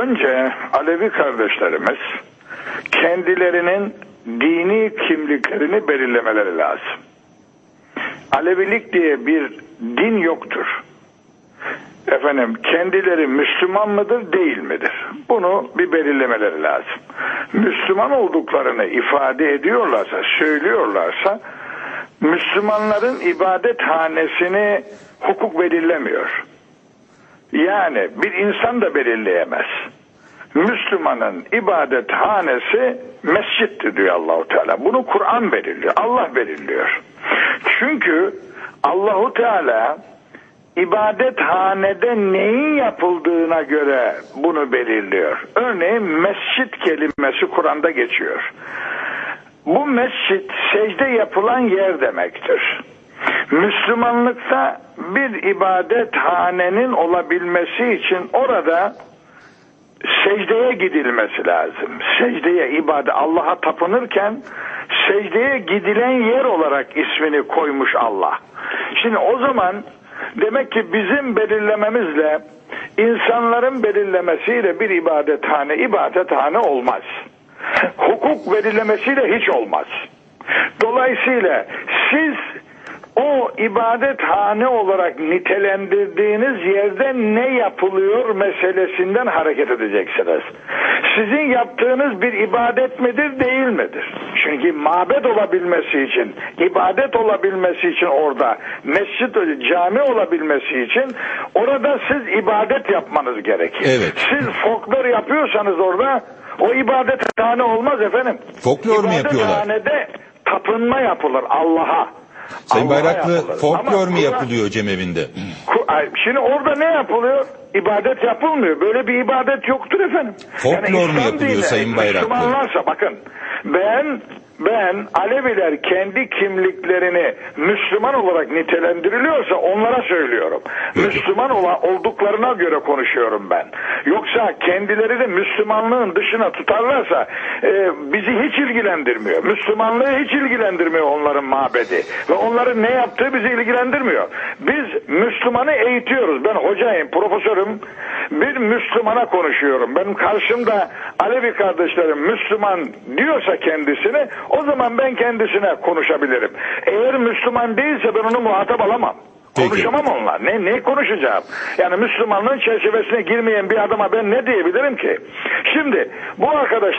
Önce Alevi kardeşlerimiz kendilerinin dini kimliklerini belirlemeleri lazım. Alevilik diye bir din yoktur. Efendim kendileri Müslüman mıdır değil midir? Bunu bir belirlemeleri lazım. Müslüman olduklarını ifade ediyorlarsa, söylüyorlarsa Müslümanların ibadethanesini hukuk belirlemiyor. Yani bir insan da belirleyemez. Müslümanın ibadethanesi mescittir diyor Allahu Teala. Bunu Kur'an belirliyor. Allah belirliyor. Çünkü Allahu Teala ibadethanede neyin yapıldığına göre bunu belirliyor. Örneğin mescit kelimesi Kur'an'da geçiyor. Bu mescit secde yapılan yer demektir. Müslümanlıkta bir ibadethanenin olabilmesi için orada secdeye gidilmesi lazım. Secdeye ibadet Allah'a tapınırken secdeye gidilen yer olarak ismini koymuş Allah. Şimdi o zaman demek ki bizim belirlememizle insanların belirlemesiyle bir ibadethane ibadethane olmaz. Hukuk belirlemesiyle hiç olmaz. Dolayısıyla siz o ibadethane olarak nitelendirdiğiniz yerde ne yapılıyor meselesinden hareket edeceksiniz. Sizin yaptığınız bir ibadet midir değil midir? Çünkü mabed olabilmesi için, ibadet olabilmesi için orada, mescid, cami olabilmesi için orada siz ibadet yapmanız gerekir. Evet. Siz folklor yapıyorsanız orada o ibadethane olmaz efendim. Folklor mu yapıyorlar? İbadethanede tapınma yapılır Allah'a. Sayın Allah'a Bayraklı yapılır. folklor Ama mu Kur'an- yapılıyor cemevinde? Ku- Ay, Şimdi orada ne yapılıyor? İbadet yapılmıyor. Böyle bir ibadet yoktur efendim. Folklor mu İslam yapılıyor dini, Sayın Bayraklı? Müslümanlarsa bakın ben ben Aleviler kendi kimliklerini Müslüman olarak nitelendiriliyorsa onlara söylüyorum. Müslüman olan olduklarına göre konuşuyorum ben. Yoksa kendileri de Müslümanlığın dışına tutarlarsa e, bizi hiç ilgilendirmiyor. Müslümanlığı hiç ilgilendirmiyor onların mabedi. Ve onların ne yaptığı bizi ilgilendirmiyor. Biz Müslümanı eğitiyoruz. Ben hocayım, profesörüm. Bir Müslümana konuşuyorum. Benim karşımda Alevi kardeşlerim Müslüman diyorsa kendisini o zaman ben kendisine konuşabilirim. Eğer Müslüman değilse ben onu muhatap alamam. Peki. Konuşamam onunla. Ne, ne konuşacağım? Yani Müslümanlığın çerçevesine girmeyen bir adama ben ne diyebilirim ki? Şimdi bu arkadaş